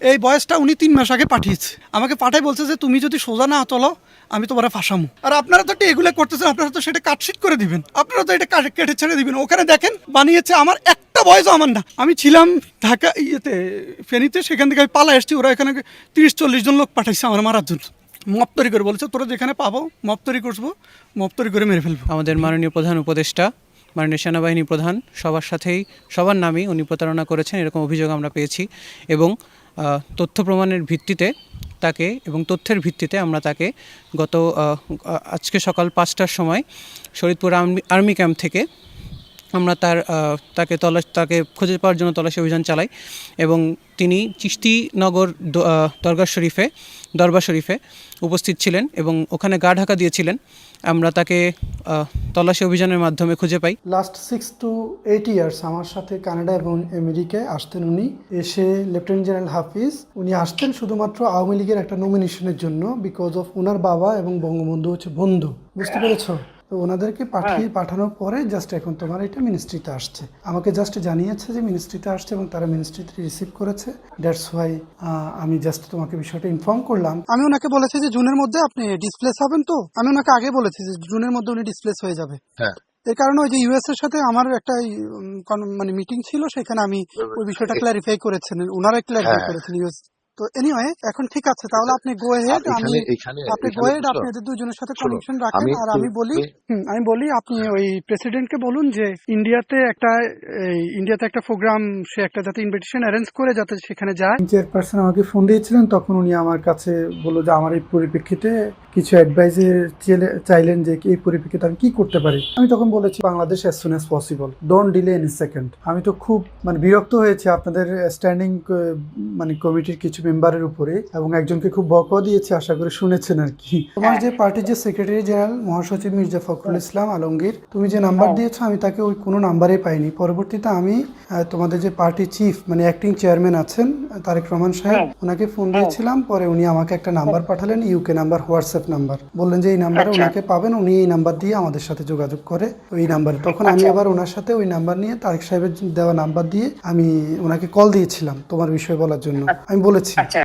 এই বয়সটা উনি তিন মাস আগে পাঠিয়েছে। আমাকে পাঠাই বলছে যে, তুমি যদি সোজা না চলো, আমি তোমার ফাঁসামু। আর আপনারা তো এগুলো করতেছেন, আপনারা তো সেটা কাটশিট করে দিবেন। আপনারা তো এটা কাট- ছেড়ে দিবেন। ওখানে দেখেন, বানিয়েছে আমার একটা বয়সও আমার না। আমি ছিলাম ঢাকা ইয়েতে, ফেনীতে, সেখান থেকে আমি পালা এসেছি। ওরা এখানে তিরিশ, চল্লিশ জন লোক পাঠাইছে আমার মারার জন্য। মপ্তরি করে বলেছে, তোরা যেখানে পাবো মপ্তরি করব মপ্তরি করে মেরে ফেলব। আমাদের মাননীয় প্রধান উপদেষ্টা, মাননীয় সেনাবাহিনী প্রধান, সবার সাথেই, সবার নামেই উনি প্রতারণা করেছেন, এরকম অভিযোগ আমরা পেয়েছি। এবং তথ্য প্রমাণের ভিত্তিতে তাকে এবং তথ্যের ভিত্তিতে আমরা তাকে গত আজকে সকাল পাঁচটার সময় শরীদপুর আর্মি আর্মি ক্যাম্প থেকে আমরা তার তাকে তলাশ, তাকে খুঁজে পাওয়ার জন্য তল্লাশি অভিযান চালাই এবং তিনি চিস্তিনগর দরগা শরীফে দরবার শরীফে উপস্থিত ছিলেন এবং ওখানে গা ঢাকা দিয়েছিলেন। আমরা তাকে তল্লাশি অভিযানের মাধ্যমে খুঁজে পাই। Last six to eight years আমার সাথে কানাডা এবং আমেরিকায় আসতেন উনি। এসে লেফটেন্যান্ট জেনারেল হাফিজ, উনি আসতেন শুধুমাত্র আওয়ামী লীগের একটা নমিনেশনের জন্য বিকজ অফ ওনার বাবা এবং বঙ্গবন্ধু হচ্ছে বন্ধু। বুঝতে পেরেছ? তো ওনাদেরকে পাঠিয়ে পাঠানোর পরে জাস্ট এখন তোমার এটা মিনিস্ট্রিতে আসছে। আমাকে জাস্ট জানিয়েছে যে মিনিস্ট্রিতে আসছে এবং তারা মিনিস্ট্রিতে রিসিভ করেছে। দ্যাটস ওয়াই আমি জাস্ট তোমাকে বিষয়টা ইনফর্ম করলাম। আমি ওনাকে বলেছি যে জুনের মধ্যে আপনি ডিসপ্লেস হবেন তো। আমি ওনাকে আগে বলেছি যে জুনের মধ্যে উনি ডিসপ্লেস হয়ে যাবে। হ্যাঁ। এর কারণে ওই যে ইউএস এর সাথে আমার একটা মানে মিটিং ছিল সেখানে আমি ওই বিষয়টা ক্লারিফাই করেছেন। ওনারা ক্লারিফাই হ্যাঁ। করেছেন ইউএস তো এনিওয়ে এখন ঠিক আছে তাহলে আপনি গো হেড আমি আপনি গো হেড বুঝছ? আপনি এদের দুজনের সাথে কানেকশন রাখেন আর আমি বলি আমি বলি আপনি ওই প্রেসিডেন্টকে বলুন যে ইন্ডিয়াতে একটা ইন্ডিয়াতে একটা প্রোগ্রাম সে একটা যাতে ইনভিটেশন অ্যারেঞ্জ করে যাতে সেখানে যায়। চেয়ারপারসন আমাকে ফোন দিয়েছিলেন তখন উনি আমার কাছে বলল যে আমার এই পরিপ্রেক্ষিতে কিছু অ্যাডভাইজের চাইলেন যে এই পরিপ্রেক্ষিতে আমি কি করতে পারি। আমি তখন বলেছি Bangladesh as soon as possible don't delay any second আমি তো খুব মানে বিরক্ত হয়েছে আপনাদের স্ট্যান্ডিং মানে কমিটির কিছু মেম্বারের উপরে এবং একজনকে খুব বকও দিয়েছে আশা করি শুনেছেন আর কি। তোমার যে পার্টির যে সেক্রেটারি জেনারেল মহাসচিব মির্জা ফখরুল ইসলাম আলমগীর তুমি যে নাম্বার দিয়েছ আমি তাকে ওই কোনো নাম্বারে পাইনি। পরবর্তীতে আমি তোমাদের যে পার্টি চিফ মানে অ্যাক্টিং চেয়ারম্যান আছেন তারেক রহমান সাহেব ওনাকে ফোন দিয়েছিলাম পরে উনি আমাকে একটা নাম্বার পাঠালেন ইউকে নাম্বার হোয়াটসঅ্যাপ নাম্বার বললেন যে এই নাম্বারে ওনাকে পাবেন উনি এই নাম্বার দিয়ে আমাদের সাথে যোগাযোগ করে ওই নাম্বারে তখন আমি আবার ওনার সাথে ওই নাম্বার নিয়ে তারেক সাহেবের দেওয়া নাম্বার দিয়ে আমি ওনাকে কল দিয়েছিলাম তোমার বিষয় বলার জন্য। আমি বলেছি। আচ্ছা।